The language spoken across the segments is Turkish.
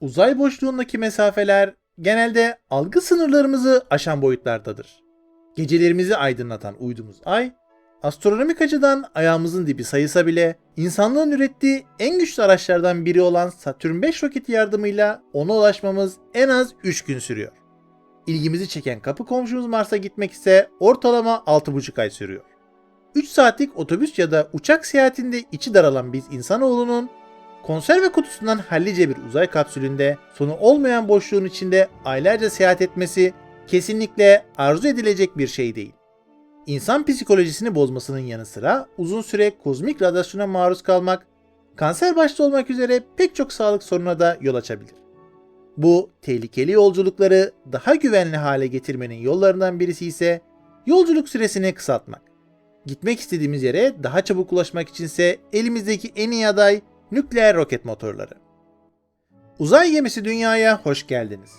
Uzay boşluğundaki mesafeler genelde algı sınırlarımızı aşan boyutlardadır. Gecelerimizi aydınlatan uydumuz Ay, astronomik açıdan ayağımızın dibi sayısa bile insanlığın ürettiği en güçlü araçlardan biri olan Satürn 5 roketi yardımıyla ona ulaşmamız en az 3 gün sürüyor. İlgimizi çeken kapı komşumuz Mars'a gitmek ise ortalama 6,5 ay sürüyor. 3 saatlik otobüs ya da uçak seyahatinde içi daralan biz insanoğlunun konserve kutusundan hallice bir uzay kapsülünde sonu olmayan boşluğun içinde aylarca seyahat etmesi kesinlikle arzu edilecek bir şey değil. İnsan psikolojisini bozmasının yanı sıra uzun süre kozmik radyasyona maruz kalmak, kanser başta olmak üzere pek çok sağlık sorununa da yol açabilir. Bu tehlikeli yolculukları daha güvenli hale getirmenin yollarından birisi ise yolculuk süresini kısaltmak. Gitmek istediğimiz yere daha çabuk ulaşmak içinse elimizdeki en iyi aday nükleer roket motorları. Uzay gemisi dünyaya hoş geldiniz.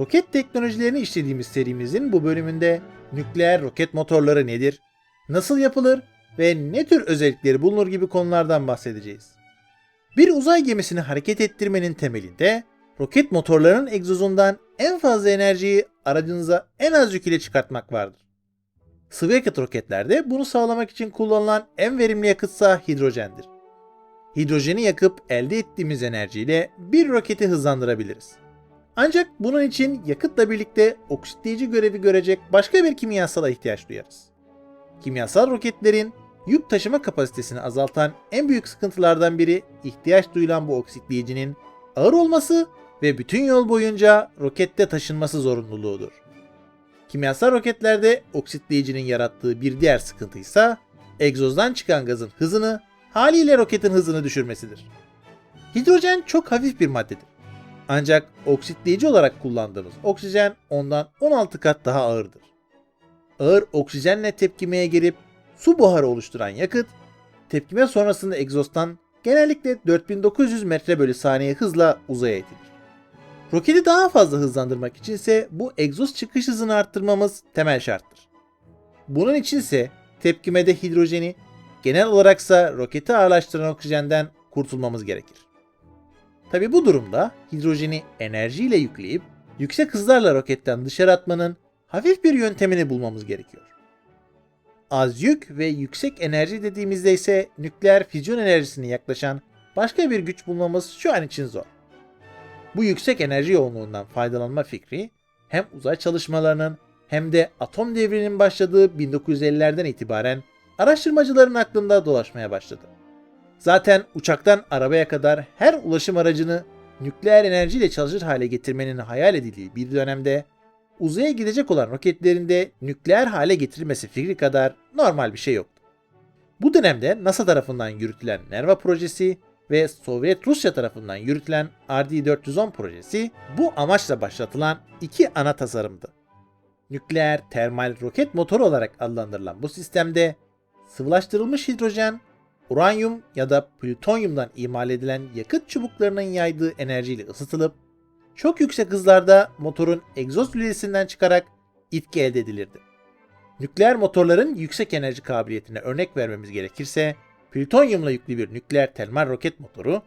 Roket teknolojilerini işlediğimiz serimizin bu bölümünde nükleer roket motorları nedir, nasıl yapılır ve ne tür özellikleri bulunur gibi konulardan bahsedeceğiz. Bir uzay gemisini hareket ettirmenin temelinde roket motorlarının egzozundan en fazla enerjiyi aracınıza en az yük ile çıkartmak vardır. Sıvı yakıt roketlerde bunu sağlamak için kullanılan en verimli yakıtsa hidrojendir. Hidrojeni yakıp elde ettiğimiz enerjiyle bir roketi hızlandırabiliriz. Ancak bunun için yakıtla birlikte oksitleyici görevi görecek başka bir kimyasala ihtiyaç duyarız. Kimyasal roketlerin yük taşıma kapasitesini azaltan en büyük sıkıntılardan biri ihtiyaç duyulan bu oksitleyicinin ağır olması ve bütün yol boyunca rokette taşınması zorunluluğudur. Kimyasal roketlerde oksitleyicinin yarattığı bir diğer sıkıntı ise egzozdan çıkan gazın hızını haliyle roketin hızını düşürmesidir. Hidrojen çok hafif bir maddedir. Ancak oksitleyici olarak kullandığımız oksijen ondan 16 kat daha ağırdır. Ağır oksijenle tepkimeye girip su buharı oluşturan yakıt, tepkime sonrasında egzozdan genellikle 4900 metre bölü saniye hızla uzaya itilir. Roketi daha fazla hızlandırmak içinse bu egzoz çıkış hızını arttırmamız temel şarttır. Bunun içinse tepkimede hidrojeni, genel olaraksa roketi ağırlaştıran oksijenden kurtulmamız gerekir. Tabi bu durumda hidrojeni enerjiyle yükleyip yüksek hızlarla roketten dışarı atmanın hafif bir yöntemini bulmamız gerekiyor. Az yük ve yüksek enerji dediğimizde ise nükleer füzyon enerjisine yaklaşan başka bir güç bulmamız şu an için zor. Bu yüksek enerji yoğunluğundan faydalanma fikri hem uzay çalışmalarının hem de atom devrinin başladığı 1950'lerden itibaren araştırmacıların aklında dolaşmaya başladı. Zaten uçaktan arabaya kadar her ulaşım aracını nükleer enerjiyle çalışır hale getirmenin hayal edildiği bir dönemde uzaya gidecek olan roketlerin de nükleer hale getirilmesi fikri kadar normal bir şey yoktu. Bu dönemde NASA tarafından yürütülen Nerva projesi ve Sovyet Rusya tarafından yürütülen RD-410 projesi bu amaçla başlatılan iki ana tasarımdı. Nükleer termal roket motoru olarak adlandırılan bu sistemde sıvılaştırılmış hidrojen, uranyum ya da plütonyumdan imal edilen yakıt çubuklarının yaydığı enerjiyle ısıtılıp çok yüksek hızlarda motorun egzoz lülesinden çıkarak itki elde edilirdi. Nükleer motorların yüksek enerji kabiliyetine örnek vermemiz gerekirse plütonyumla yüklü bir nükleer termal roket motoru,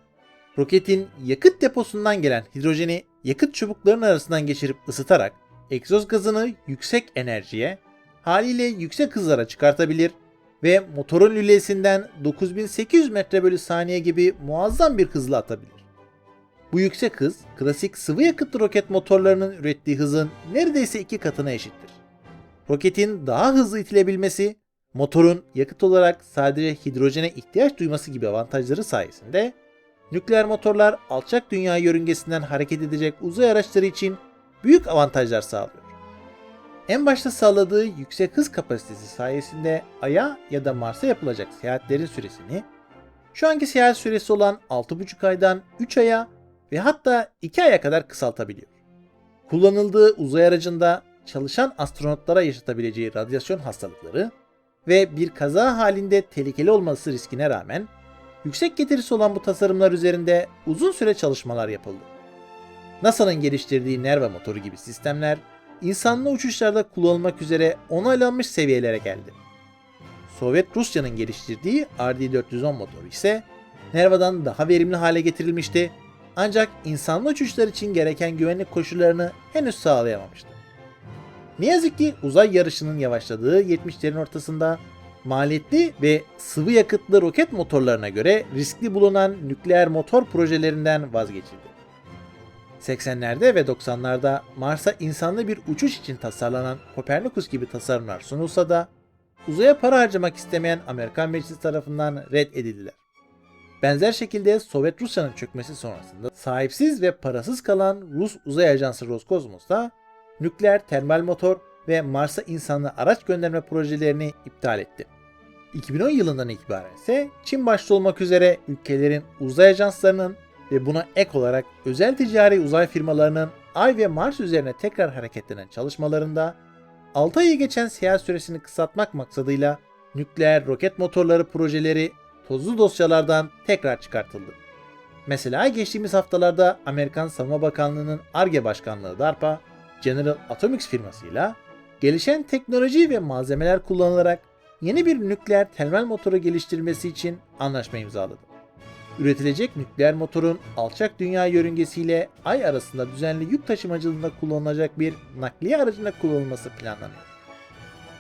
roketin yakıt deposundan gelen hidrojeni yakıt çubuklarının arasından geçirip ısıtarak egzoz gazını yüksek enerjiye, haliyle yüksek hızlara çıkartabilir ve motorun lülesinden 9800 metre bölü saniye gibi muazzam bir hızla atabilir. Bu yüksek hız, klasik sıvı yakıtlı roket motorlarının ürettiği hızın neredeyse iki katına eşittir. Roketin daha hızlı itilebilmesi, motorun yakıt olarak sadece hidrojene ihtiyaç duyması gibi avantajları sayesinde nükleer motorlar alçak dünya yörüngesinden hareket edecek uzay araçları için büyük avantajlar sağlıyor. En başta sağladığı yüksek hız kapasitesi sayesinde Ay'a ya da Mars'a yapılacak seyahatlerin süresini şu anki seyahat süresi olan 6,5 aydan 3 aya ve hatta 2 aya kadar kısaltabiliyor. Kullanıldığı uzay aracında çalışan astronotlara yaşatabileceği radyasyon hastalıkları ve bir kaza halinde tehlikeli olması riskine rağmen yüksek getirisi olan bu tasarımlar üzerinde uzun süre çalışmalar yapıldı. NASA'nın geliştirdiği Nerva motoru gibi sistemler insanlı uçuşlarda kullanılmak üzere onaylanmış seviyelere geldi. Sovyet Rusya'nın geliştirdiği RD-410 motoru ise Nerva'dan daha verimli hale getirilmişti Ancak insanlı uçuşlar için gereken güvenlik koşullarını henüz sağlayamamıştı. Ne yazık ki uzay yarışının yavaşladığı 70'lerin ortasında maliyetli ve sıvı yakıtlı roket motorlarına göre riskli bulunan nükleer motor projelerinden vazgeçildi. 80'lerde ve 90'larda Mars'a insanlı bir uçuş için tasarlanan Kopernikus gibi tasarımlar sunulsa da uzaya para harcamak istemeyen Amerikan meclisi tarafından reddedildiler. Benzer şekilde Sovyet Rusya'nın çökmesi sonrasında sahipsiz ve parasız kalan Rus uzay ajansı Roskosmos da nükleer termal motor ve Mars'a insanlı araç gönderme projelerini iptal etti. 2010 yılından itibaren ise Çin başta olmak üzere ülkelerin uzay ajanslarının ve buna ek olarak özel ticari uzay firmalarının Ay ve Mars üzerine tekrar hareketlenen çalışmalarında 6 ayı geçen seyahat süresini kısaltmak maksadıyla nükleer roket motorları projeleri tozlu dosyalardan tekrar çıkartıldı. Mesela geçtiğimiz haftalarda Amerikan Savunma Bakanlığı'nın ARGE Başkanlığı DARPA, General Atomics firmasıyla gelişen teknoloji ve malzemeler kullanılarak yeni bir nükleer termal motoru geliştirmesi için anlaşma imzaladı. Üretilecek nükleer motorun alçak dünya yörüngesiyle ay arasında düzenli yük taşımacılığında kullanılacak bir nakliye aracına kullanılması planlanıyor.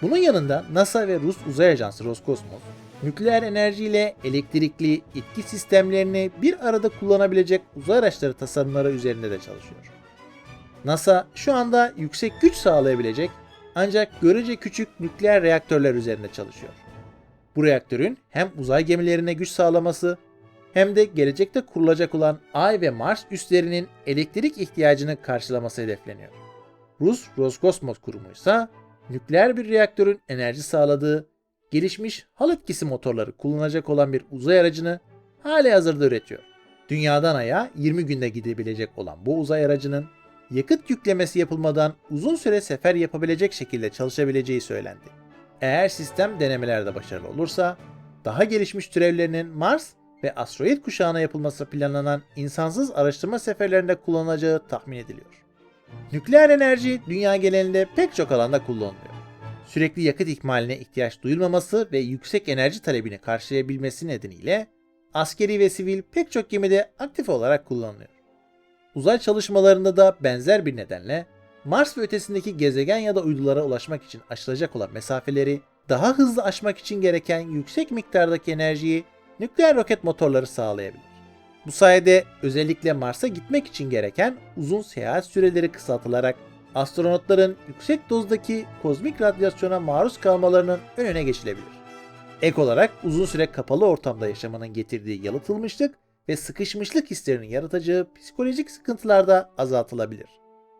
Bunun yanında NASA ve Rus Uzay Ajansı Roskosmos, nükleer enerjiyle elektrikli itki sistemlerini bir arada kullanabilecek uzay araçları tasarımları üzerinde de çalışıyor. NASA şu anda yüksek güç sağlayabilecek ancak görece küçük nükleer reaktörler üzerinde çalışıyor. Bu reaktörün hem uzay gemilerine güç sağlaması hem de gelecekte kurulacak olan Ay ve Mars üslerinin elektrik ihtiyacını karşılaması hedefleniyor. Rus Roskosmos kurumu ise nükleer bir reaktörün enerji sağladığı gelişmiş hal etkisi motorları kullanacak olan bir uzay aracını hali hazırda üretiyor. Dünyadan Ay'a 20 günde gidebilecek olan bu uzay aracının yakıt yüklemesi yapılmadan uzun süre sefer yapabilecek şekilde çalışabileceği söylendi. Eğer sistem denemelerde başarılı olursa daha gelişmiş türevlerinin Mars ve asteroid kuşağına yapılması planlanan insansız araştırma seferlerinde kullanılacağı tahmin ediliyor. Nükleer enerji dünya genelinde pek çok alanda kullanılıyor. Sürekli yakıt ikmaline ihtiyaç duyulmaması ve yüksek enerji talebini karşılayabilmesi nedeniyle askeri ve sivil pek çok gemide aktif olarak kullanılıyor. Uzay çalışmalarında da benzer bir nedenle Mars ve ötesindeki gezegen ya da uydulara ulaşmak için aşılacak olan mesafeleri daha hızlı aşmak için gereken yüksek miktardaki enerjiyi nükleer roket motorları sağlayabilir. Bu sayede özellikle Mars'a gitmek için gereken uzun seyahat süreleri kısaltılarak astronotların yüksek dozdaki kozmik radyasyona maruz kalmalarının önüne geçilebilir. Ek olarak uzun süre kapalı ortamda yaşamanın getirdiği yalıtılmışlık ve sıkışmışlık hislerinin yaratacağı psikolojik sıkıntılar da azaltılabilir.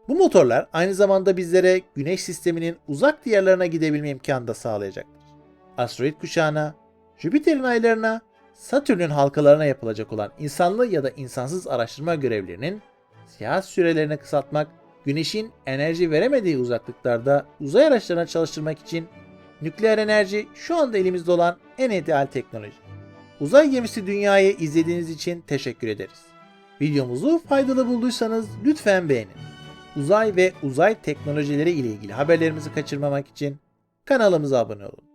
Bu motorlar aynı zamanda bizlere Güneş sisteminin uzak diyarlarına gidebilme imkanı da sağlayacaktır. Asteroid kuşağına, Jüpiter'in aylarına, Satürn'ün halkalarına yapılacak olan insanlı ya da insansız araştırma görevlerinin seyahat sürelerini kısaltmak, Güneş'in enerji veremediği uzaklıklarda uzay araçlarına çalıştırmak için nükleer enerji şu anda elimizde olan en ideal teknoloji. Uzay gemisi dünyayı izlediğiniz için teşekkür ederiz. Videomuzu faydalı bulduysanız lütfen beğenin. Uzay ve uzay teknolojileri ile ilgili haberlerimizi kaçırmamak için kanalımıza abone olun.